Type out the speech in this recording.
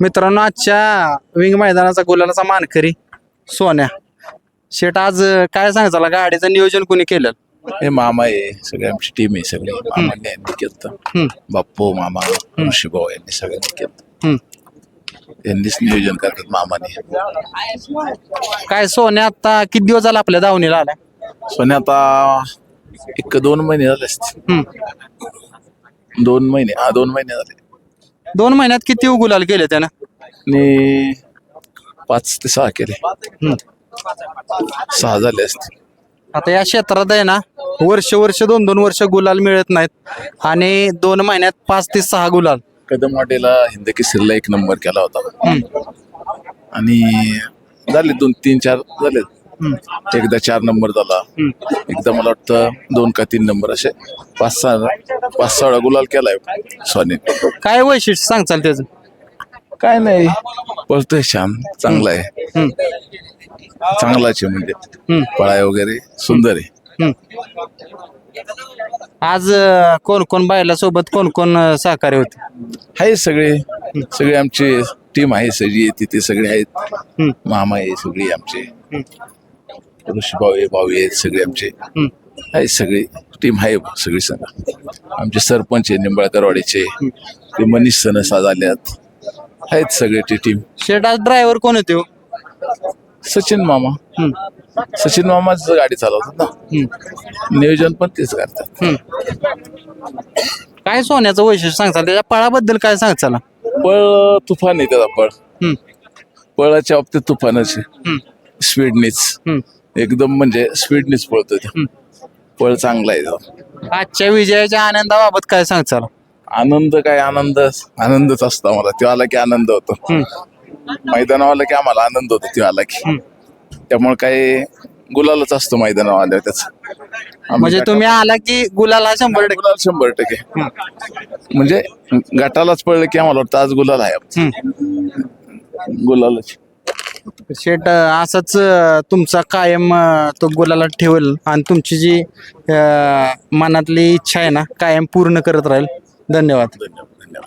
मित्रांनो आजच्या विंग मैदानाचा गुलालाचा मानकरी सोन्या. शेट आज अं, काय सांगायचं गाडीचं नियोजन कोणी केलं? हे मामा आहे सगळी आमची टीम आहे सगळी. मामांनी यांनी केलं. बाप्पू मामा ऋषीभाऊ यांनी सगळ्यांनी केलं. हम्म. यांनीच नियोजन करतात मामाने. काय सोन्या आता किती दिवस झाला आपल्या दावणीला आला सोने आता एक दोन महिने झाले हम्म. दोन महिने हा दोन महिने झाले. दोन महिन्यात किती गुलाल केले त्यानं आणि पाच ते सहा केले हम्म. सहा झाले असतील आता या क्षेत्रात आहे ना वर्ष वर्ष दोन दोन वर्ष गुलाल मिळत नाहीत आणि दोन महिन्यात पाच ते सहा गुलाल कदम वाटेला हिंद केसरीला एक नंबर केला होता. आणि झाले दोन तीन चार झाले हम्म. एकदा चार नंबर झाला. एकदा मला वाटतं दोन का तीन नंबर असे. पाच सहा पाच सहा वेळा गुलाल केलाय सोने काय वैशिष्ट्य सांगचाल त्याचं? काय नाही. पळतोय छान चांगला आहे. चांगलाच आहे म्हणजे. पळाय वगैरे सुंदर आहे. आज अं, कोण कोण बायला सोबत कोण कोण अं, सहकार्य होते? आहे सगळे. सगळे आमचे टीम आहे सगळी. तिथे सगळे आहेत. मामा आहे सगळी आमचे. ऋषी भाऊ आहे भाऊ आहेत सगळे आमचे. आहे सगळी टीम आहे सगळी संघ आमचे सरपंच आहे निंबाळकरवाडीचे ते मनीष सणस आज आल्यात आहेत सगळे ती टीम शेट ड्रायव्हर कोण होते हो? सचिन मामा. सचिन मामाच गाडी चालवतात ना. नियोजन पण तेच करतात. काय सोन्याचं वैशिष्ट्य सांगचाल त्याच्या पळाबद्दल काय सांगचाल पळ तुफान आहे त्याचा पळ. पळाच्या बाबतीत तुफानच आहे. स्पीडनीच. एकदम म्हणजे स्पीडनीच पळतो ते. पळ चांगला आहे. आजच्या विजयाच्या आनंदाबाबत काय सांगचाल आनंद काय आनंद? आनंदच असतो आम्हाला. तो आला की आनंद होतो. मैदानावर आला की आम्हाला आनंद होतो तो आला की. त्यामुळे काय गुलालच असतो मैदानावर आल्यावर त्याचा म्हणजे तुम्ही आला की गुलाला शंभर गटाला- गुलाल शंभर टक्के. म्हणजे गटालाच पडलं की आम्हाला वाटतं आज गुलाल आहे. टक्के गुलालच. शेट असंच अं, तुमचा कायम अं, तो गुलाला ठेवल आणि तुमची जी अं, मनातली इच्छा आहे ना कायम पूर्ण करत राहील. धन्यवाद. धन्यवाद.